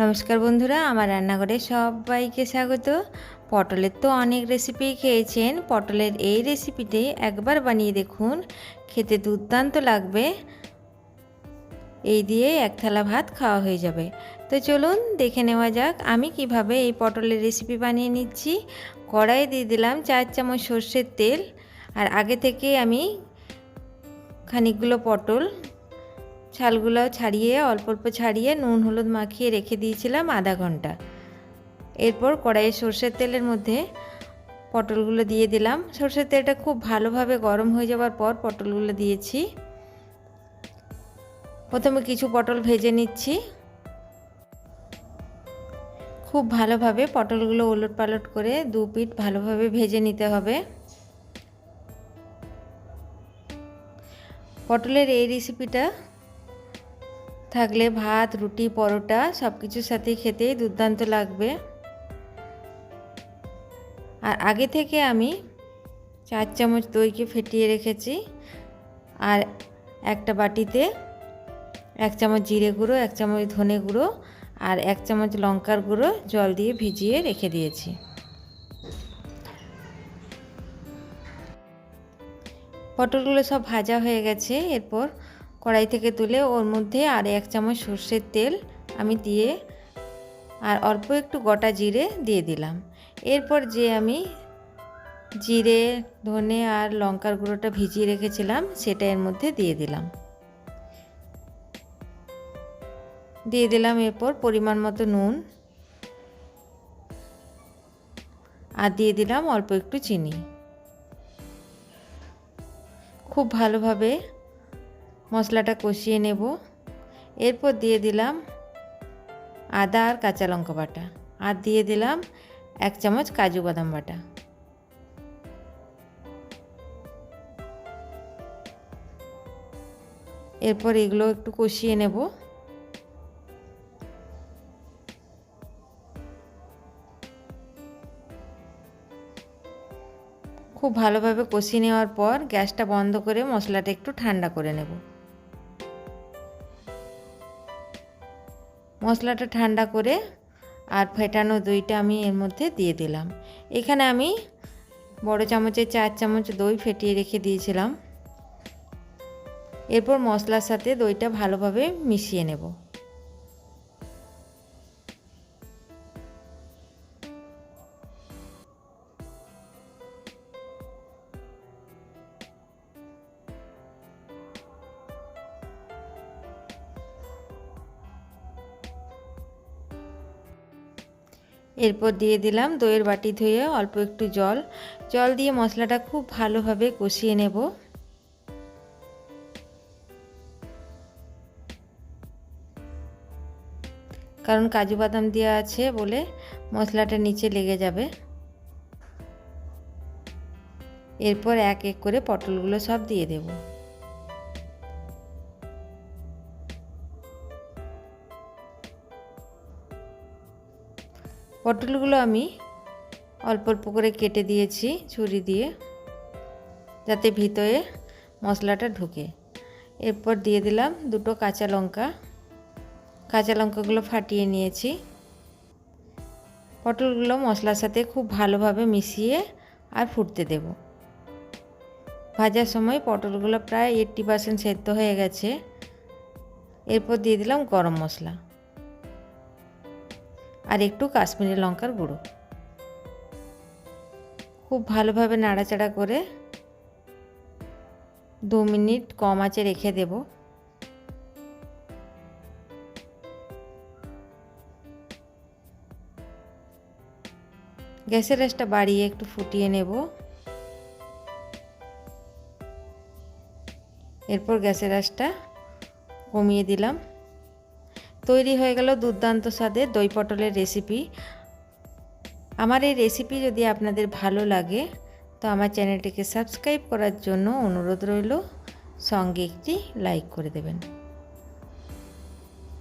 নমস্কার বন্ধুরা, আমার রান্নাঘরে সবাইকে স্বাগত। পটলের তো অনেক রেসিপি খেয়েছেন, পটলের এই রেসিপিটি একবার বানিয়ে দেখুন, খেতে দুর্দান্ত লাগবে। এই দিয়ে এক থালা ভাত খাওয়া হয়ে যাবে। তো চলুন দেখে নেওয়া যাক, আমি কীভাবে এই পটলের রেসিপি বানিয়ে নিচ্ছি। কড়াই দিয়ে দিলাম চার চামচ সর্ষের তেল, আর আগে থেকে আমি খানিকগুলো পটল ছালগুলো ছাড়িয়ে, অল্প অল্প ছাড়িয়ে নুন, হলুদ মাখিয়ে রেখে দিয়েছিলাম আধা ঘণ্টা। এরপর কড়াইয়ে সর্ষের তেলের মধ্যে পটলগুলো দিয়ে দিলাম। সর্ষের তেলটা খুব ভালোভাবে গরম হয়ে যাওয়ার পর পটলগুলো দিয়েছি। প্রথমে কিছু পটল ভেজে নিচ্ছি। খুব ভালোভাবে পটলগুলো ওলট পালট করে দু পিঠ ভালোভাবে ভেজে নিতে হবে। পটলের এই রেসিপিটা থাকলে ভাত, রুটি, পরোটা সব কিছুর সাথে খেতেই দুর্দান্ত লাগবে। আর আগে থেকে আমি চার চামচ দইকে ফেটিয়ে রেখেছি। আর একটা বাটিতে এক চামচ জিরে গুঁড়ো, এক চামচ ধনে গুঁড়ো আর এক চামচ লঙ্কার গুঁড়ো জল দিয়ে ভিজিয়ে রেখে দিয়েছি। পটলগুলো সব ভাজা হয়ে গেছে। এরপর কড়াই থেকে তুলে ওর মধ্যে আর এক চামচ সর্ষের তেল আমি দিয়ে আর অল্প একটু গোটা জিরে দিয়ে দিলাম। এরপর যে আমি জিরে, ধনে আর লঙ্কার গুঁড়োটা ভিজিয়ে রেখেছিলাম, সেটা এর মধ্যে দিয়ে দিলাম। দিয়ে দিলাম এরপর পরিমাণ মতো নুন আর দিয়ে দিলাম অল্প একটু চিনি। খুব ভালোভাবে মশলাটা কষিয়ে নেব। এরপর দিয়ে দিলাম আদা আর কাঁচা লঙ্কা বাটা আর দিয়ে দিলাম এক চামচ কাজু বাদাম বাটা। এরপর এগুলো একটু কষিয়ে নেব। খুব ভালোভাবে কষিয়ে নেওয়ার পর গ্যাসটা বন্ধ করে মশলাটা একটু ঠান্ডা করে নেব। মশলাটা ঠান্ডা করে আর ফেটানো দইটা আমি এর মধ্যে দিয়ে দিলাম। এখানে আমি বড় চামচে চার চামচ দই ফেটিয়ে রেখে দিয়েছিলাম। এরপর মশলার সাথে দইটা ভালোভাবে মিশিয়ে নেব। এরপর দিয়ে দিলাম দইয়ের বাটি ধুয়ে অল্প একটু জল। জল দিয়ে মশলাটা খুব ভালোভাবে কষিয়ে নেব। কারণ কাজু বাদাম দেওয়া আছে বলে মশলাটা নিচে লেগে যাবে। এরপর এক এক করে পটলগুলো সব দিয়ে দেবো। পটলগুলো আমি অল্প অল্প করে কেটে দিয়েছি ছুরি দিয়ে, যাতে ভিতরে মশলাটা ঢুকে। এরপর দিয়ে দিলাম দুটো কাঁচা লঙ্কা। কাঁচা লঙ্কাগুলো ফাটিয়ে নিয়েছি। পটলগুলো মশলার সাথে খুব ভালোভাবে মিশিয়ে আর ফুটতে দেব। ভাজার সময় পটলগুলো প্রায় এইট্টি পার্সেন্ট সেদ্ধ হয়ে গেছে। এরপর দিয়ে দিলাম গরম মশলা। আর একটু কাশ্মীরি লঙ্কার গুঁড়ো। খুব ভালোভাবে নাড়াচাড়া করে দু মিনিট কম আঁচে রেখে দেব। গ্যাসের রেসটা বাড়িয়ে একটু ফুটিয়ে নেব। এরপর গ্যাসের রাসটা কমিয়ে দিলাম। তৈরি হয়ে গেল দুর্দান্ত স্বাদের দই পটলের রেসিপি আমার এই রেসিপি যদি আপনাদের ভালো লাগে, তো আমার চ্যানেলটিকে সাবস্ক্রাইব করার জন্য অনুরোধ রইল। সঙ্গে একটি লাইক করে দেবেন।